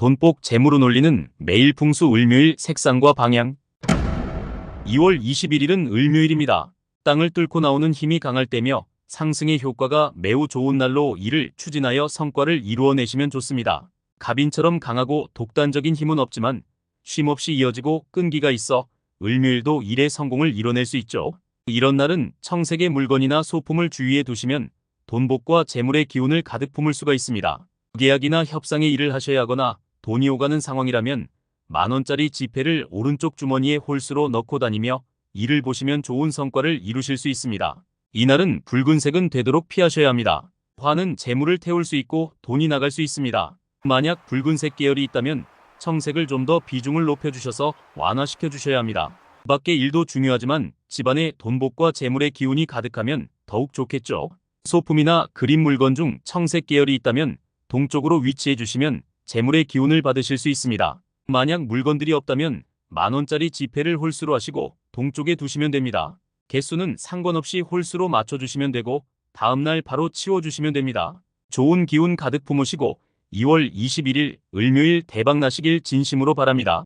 돈복 재물로 놀리는 매일 풍수 을묘일 색상과 방향 2월 21일은 을묘일입니다. 땅을 뚫고 나오는 힘이 강할 때며 상승의 효과가 매우 좋은 날로 이를 추진하여 성과를 이루어내시면 좋습니다. 갑인처럼 강하고 독단적인 힘은 없지만 쉼없이 이어지고 끈기가 있어 을묘일도 일의 성공을 이뤄낼 수 있죠. 이런 날은 청색의 물건이나 소품을 주위에 두시면 돈복과 재물의 기운을 가득 품을 수가 있습니다. 계약이나 협상의 일을 하셔야 하거나 돈이 오가는 상황이라면 만원짜리 지폐를 오른쪽 주머니에 홀수로 넣고 다니며 일을 보시면 좋은 성과를 이루실 수 있습니다. 이날은 붉은색은 되도록 피하셔야 합니다. 화는 재물을 태울 수 있고 돈이 나갈 수 있습니다. 만약 붉은색 계열이 있다면 청색을 좀 더 비중을 높여주셔서 완화시켜 주셔야 합니다. 밖의 일도 중요하지만 집안에 돈복과 재물의 기운이 가득하면 더욱 좋겠죠. 소품이나 그림 물건 중 청색 계열이 있다면 동쪽으로 위치해 주시면 재물의 기운을 받으실 수 있습니다. 만약 물건들이 없다면 만원짜리 지폐를 홀수로 하시고 동쪽에 두시면 됩니다. 개수는 상관없이 홀수로 맞춰주시면 되고 다음날 바로 치워주시면 됩니다. 좋은 기운 가득 품으시고 2월 21일 을묘일 대박 나시길 진심으로 바랍니다.